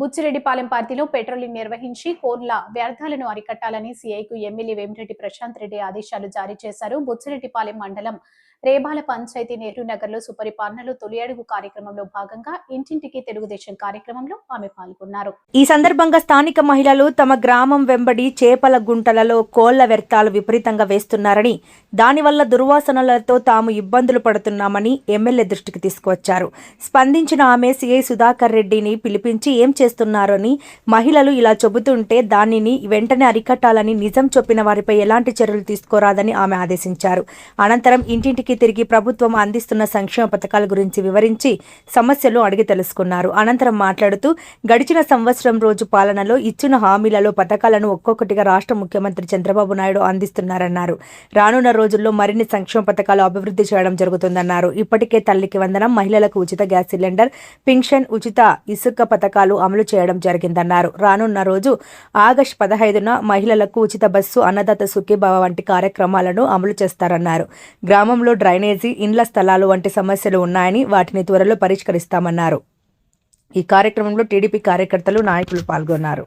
బుచ్చిరెడ్డిపాలెం పార్టీలో పెట్రోలింగ్ నిర్వహించి కోర్ల వ్యర్థాలను అరికట్టాలని సీఐకు ఎమ్మెల్యే వేమిరెడ్డి ప్రశాంత్ రెడ్డి ఆదేశాలు జారీ చేశారు. బుచ్చిరెడ్డిపాలెం మండలం రేబాల పంచాయతీ నెహ్రూ నగర్లో సుపరిపాలనలో తొలి అడుగు కార్యక్రమంలో భాగంగా ఇంటింటికి తెలుగుదేశం కార్యక్రమంలో ఆమె పాల్గొన్నారు. ఈ సందర్భంగా స్థానిక మహిళలు తమ గ్రామం వెంబడి చేపల గుంటలలో కోళ్ళ వ్యర్థాలు విపరీతంగా వేస్తున్నారని దానివల్ల దుర్వాసనలతో తాము ఇబ్బందులు పడుతున్నామని ఎమ్మెల్యే దృష్టికి తీసుకువచ్చారు. స్పందించిన ఆమె సిఐ సుధాకర్ రెడ్డిని పిలిపించి ఏం చేస్తున్నారని మహిళలు ఇలా చెబుతుంటే దానిని వెంటనే అరికట్టాలని నిజం చెప్పిన వారిపై ఎలాంటి చర్యలు తీసుకోరాదని ఆమె ఆదేశించారు. అనంతరం ఇంటింటికి తిరిగి ప్రభుత్వం అందిస్తున్న సంక్షేమ పథకాల గురించి వివరించి సమస్యలు అడిగి తెలుసుకున్నారు. అనంతరం మాట్లాడుతూ గడిచిన సంవత్సరం రోజు పాలనలో ఇచ్చిన హామీలలో పథకాలను ఒక్కొక్కటిగా రాష్ట్ర ముఖ్యమంత్రి చంద్రబాబు నాయుడు అందిస్తున్నారన్నారు. రానున్న రోజుల్లో మరిన్ని సంక్షేమ పథకాలు అభివృద్ధి చేయడం జరుగుతుందన్నారు. ఇప్పటికే తల్లికి వందనం మహిళలకు ఉచిత గ్యాస్ సిలిండర్ పింఛన్ ఉచిత ఇసుక పథకాలు అమలు చేయడం జరిగిందన్నారు. రానున్న రోజు ఆగస్టు పదహైదున మహిళలకు ఉచిత బస్సు అన్నదాత సుఖీభావ వంటి కార్యక్రమాలను అమలు చేస్తారన్నారు. గ్రామంలో డ్రైనేజీ ఇండ్ల స్థలాలు వంటి సమస్యలు ఉన్నాయని వాటిని త్వరలో పరిష్కరిస్తామన్నారు. ఈ కార్యక్రమంలో టీడీపీ కార్యకర్తలు నాయకులు పాల్గొన్నారు.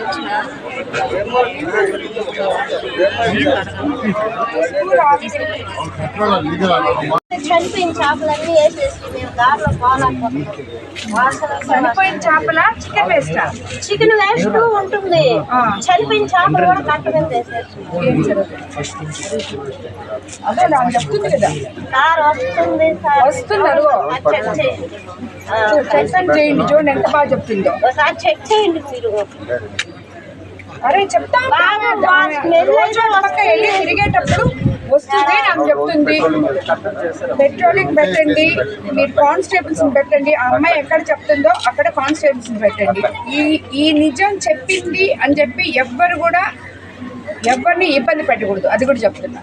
చనిపోయిన చేపలన్నీ వేసేసి మేము దారిలో చనిపోయిన చేపల? చికెన్ వేస్టా చికెన్ వేస్ట్ ఉంటుంది. చనిపోయిన చేపలు కూడా కట్ట మీద వేసేసి. అదే నాకు చెప్తుంది కదా. సార్ వస్తుంది సార్. ఆ, చెక్ చేయండి. చూడండి ఎంత బాగా చెప్తుందో. ఒకసారి చెక్ చేయండి మీరు. అరే చెప్తా వెళ్ళి తిరిగేటప్పుడు వస్తుంది నాకు చెప్తుంది. పెట్రోలింగ్ పెట్టండి. మీరు కానిస్టేబుల్స్ పెట్టండి. ఆ అమ్మాయి ఎక్కడ చెప్తుందో అక్కడ కానిస్టేబుల్స్ పెట్టండి. ఈ ఈ నిజం చెప్పింది అని చెప్పి ఎవ్వరు కూడా ఎవరిని ఇబ్బంది పెట్టకూడదు. అది కూడా చెప్తున్నా.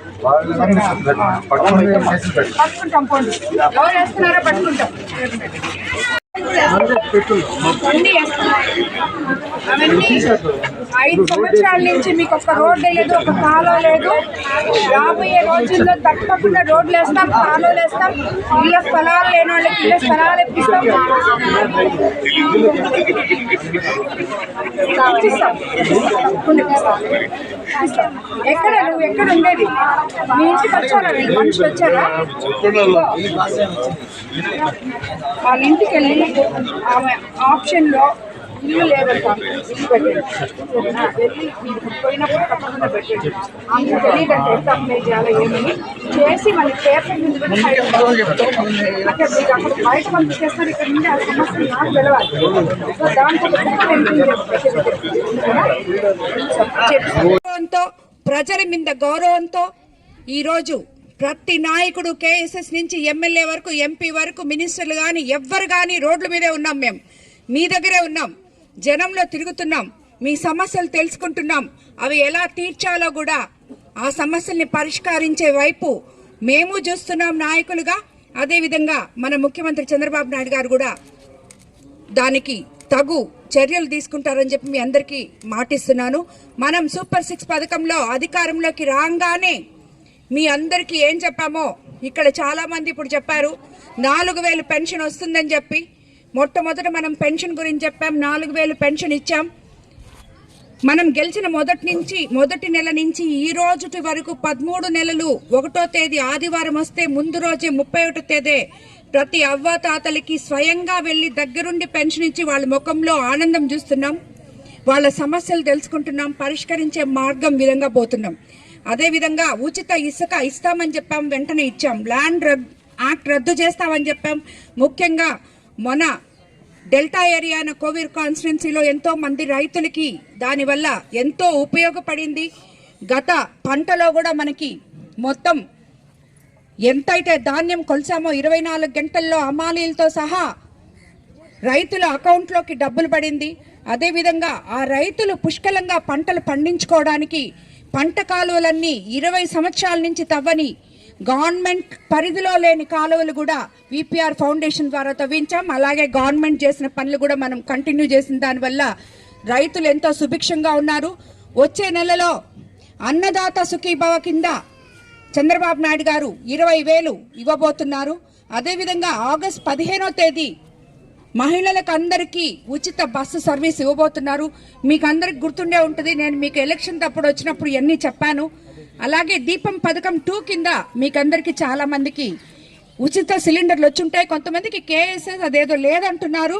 పట్టుకుంటాం పోండి. ఎవరు వేస్తున్నారో పట్టుకుంటాం. అన్నీ. అవన్నీ ఐదు సంవత్సరాల నుంచి మీకు ఒక రోడ్డు లేదు ఒక కాలో లేదు. రాబోయే రోజుల్లో తప్పకుండా రోడ్లు వేస్తాం కాలో వేస్తాం. ఇళ్ళ స్థలాలు లేని వాళ్ళకి ఇళ్ళ స్థలాలు ఇప్పిస్తాం. ఎక్కడ నువ్వు? ఎక్కడ ఉండేది? మీ ఇంటికి వచ్చారా? వీళ్ళు మనుషులు వచ్చారా? వాళ్ళ ఇంటికి వెళ్ళి ఆమె ఆప్షన్లో ఇల్లు పెట్టండి. సరేనా? వెళ్ళి మీరు పోయినప్పుడు తప్పకుండా పెట్టండి. ఆమెకు తెలియదంటే ఎంత అప్లై చేయాలో ఏమని. చేసి మన పేపర్ బయట మీకు అక్కడ బయట పంపించేస్తారు ఇక్కడ నుండి ఆ సమస్య నాకు తెలవాలి. సో గౌరవంతో ప్రజల మీద గౌరవంతో ఈరోజు ప్రతి నాయకుడు కేఎస్ఎస్ నుంచి ఎమ్మెల్యే వరకు ఎంపీ వరకు మినిస్టర్లు కానీ ఎవ్వరు కానీ రోడ్ల మీదే ఉన్నాం మేము. మీ దగ్గరే ఉన్నాం. జనంలో తిరుగుతున్నాం. మీ సమస్యలు తెలుసుకుంటున్నాం. అవి ఎలా తీర్చాలో కూడా ఆ సమస్యల్ని పరిష్కరించే వైపు మేము చూస్తున్నాం నాయకులుగా. అదేవిధంగా మన ముఖ్యమంత్రి చంద్రబాబు నాయుడు గారు కూడా దానికి తగు చర్యలు తీసుకుంటారని చెప్పి మీ అందరికీ మాటిస్తున్నాను. మనం సూపర్ సిక్స్ పథకంలో అధికారంలోకి రాగానే మీ అందరికీ ఏం చెప్పామో ఇక్కడ చాలామంది ఇప్పుడు చెప్పారు. నాలుగు వేలు పెన్షన్ వస్తుందని చెప్పి మొట్టమొదట మనం పెన్షన్ గురించి చెప్పాం. నాలుగు వేలు పెన్షన్ ఇచ్చాం. మనం గెలిచిన మొదటి నుంచి మొదటి నెల నుంచి ఈ రోజుటి వరకు పదమూడు నెలలు ఒకటో తేదీ ఆదివారం వస్తే ముందు రోజే ముప్పై ఒకటో తేదీ ప్రతి అవ్వ తాతలకి స్వయంగా వెళ్ళి దగ్గరుండి పెన్షన్ ఇచ్చి వాళ్ళ ముఖంలో ఆనందం చూస్తున్నాం. వాళ్ళ సమస్యలు తెలుసుకుంటున్నాం. పరిష్కరించే మార్గం విధంగా పోతున్నాం. అదేవిధంగా ఉచిత ఇసుక ఇస్తామని చెప్పాం. వెంటనే ఇచ్చాం. ల్యాండ్ యాక్ట్ రద్దు చేస్తామని చెప్పాం. ముఖ్యంగా మొన్న డెల్టా ఏరియాన కోవిడ్ కాన్స్టిట్యున్సీలో ఎంతో మంది రైతులకి దానివల్ల ఎంతో ఉపయోగపడింది. గత పంటలో కూడా మనకి మొత్తం ఎంతైతే ధాన్యం కొలిసామో ఇరవై నాలుగు గంటల్లో అమాలీలతో సహా రైతుల అకౌంట్లోకి డబ్బులు పడింది. అదేవిధంగా ఆ రైతులు పుష్కలంగా పంటలు పండించుకోవడానికి పంట కాలువలన్నీ ఇరవై సంవత్సరాల నుంచి తవ్వని గవర్నమెంట్ పరిధిలో లేని కాలువలు కూడా విపిఆర్ ఫౌండేషన్ ద్వారా తవ్వించాం. అలాగే గవర్నమెంట్ చేసిన పనులు కూడా మనం కంటిన్యూ చేసిన దానివల్ల రైతులు ఎంతో సుభిక్షంగా ఉన్నారు. వచ్చే నెలలో అన్నదాత సుఖీభవ కింద చంద్రబాబు నాయుడు గారు ఇరవై వేలు ఇవ్వబోతున్నారు. అదేవిధంగా ఆగస్ట్ పదిహేనో తేదీ మహిళలకు అందరికీ ఉచిత బస్సు సర్వీస్ ఇవ్వబోతున్నారు. మీకు అందరికి గుర్తుండే ఉంటుంది. నేను మీకు ఎలక్షన్ తప్పుడు వచ్చినప్పుడు ఇవన్నీ చెప్పాను. అలాగే దీపం పథకం టూ కింద మీకందరికీ చాలా మందికి ఉచిత సిలిండర్లు వచ్చుంటాయి. కొంతమందికి కేఎస్ఎస్ అదేదో లేదంటున్నారు.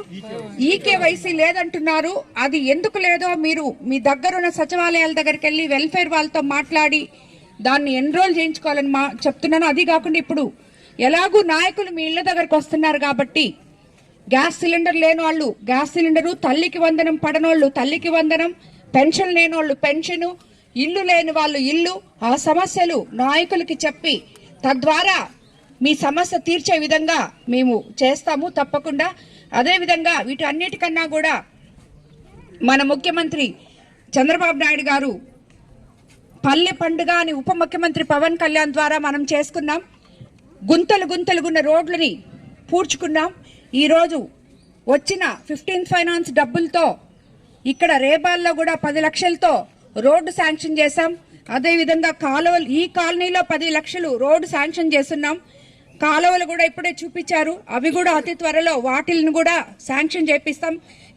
ఈకేవైసీ లేదంటున్నారు. అది ఎందుకు లేదో మీరు మీ దగ్గరున్న సచివాలయాల దగ్గరికి వెళ్ళి వెల్ఫేర్ వాళ్ళతో మాట్లాడి దాన్ని ఎన్రోల్ చేయించుకోవాలని మా చెప్తున్నాను. అది కాకుండా ఇప్పుడు ఎలాగూ నాయకులు మీ ఇళ్ళ దగ్గరకు వస్తున్నారు కాబట్టి గ్యాస్ సిలిండర్ లేని వాళ్ళు గ్యాస్ సిలిండరు తల్లికి వందనం పడనోళ్ళు తల్లికి వందనం పెన్షన్ లేని వాళ్ళు పెన్షను ఇల్లు లేని వాళ్ళు ఇల్లు ఆ సమస్యలు నాయకులకి చెప్పి తద్వారా మీ సమస్య తీర్చే విధంగా మేము చేస్తాము తప్పకుండా. అదేవిధంగా వీటన్నిటికన్నా కూడా మన ముఖ్యమంత్రి చంద్రబాబు నాయుడు గారు పల్లె పండుగ అని ఉప ముఖ్యమంత్రి పవన్ కళ్యాణ్ ద్వారా మనం చేసుకున్నాం. గుంతలు గుంతలుగున్న రోడ్లని పూడ్చుకున్నాం. ఈరోజు వచ్చిన ఫిఫ్టీన్ ఫైనాన్స్ డబ్బులతో ఇక్కడ రేబాల్లో కూడా పది లక్షలతో రోడ్డు శాంక్షన్ చేశాం. అదేవిధంగా కాలువలు ఈ కాలనీలో పది లక్షలు రోడ్డు శాంక్షన్ చేస్తున్నాం. కాలువలు కూడా ఇప్పుడే చూపించారు. అవి కూడా అతి త్వరలో వాటిల్ని కూడా శాంక్షన్ చేపిస్తాం.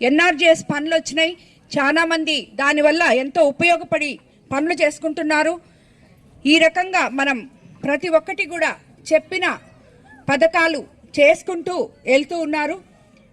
ఎన్ఆర్జీఎస్ పనులు వచ్చినాయి. చాలా మంది దానివల్ల ఎంతో ఉపయోగపడి పనులు చేసుకుంటున్నారు. ఈ రకంగా మనం ప్రతి ఒక్కటి కూడా చెప్పిన పథకాలు చేసుకుంటూ వెళ్తూ ఉన్నారు.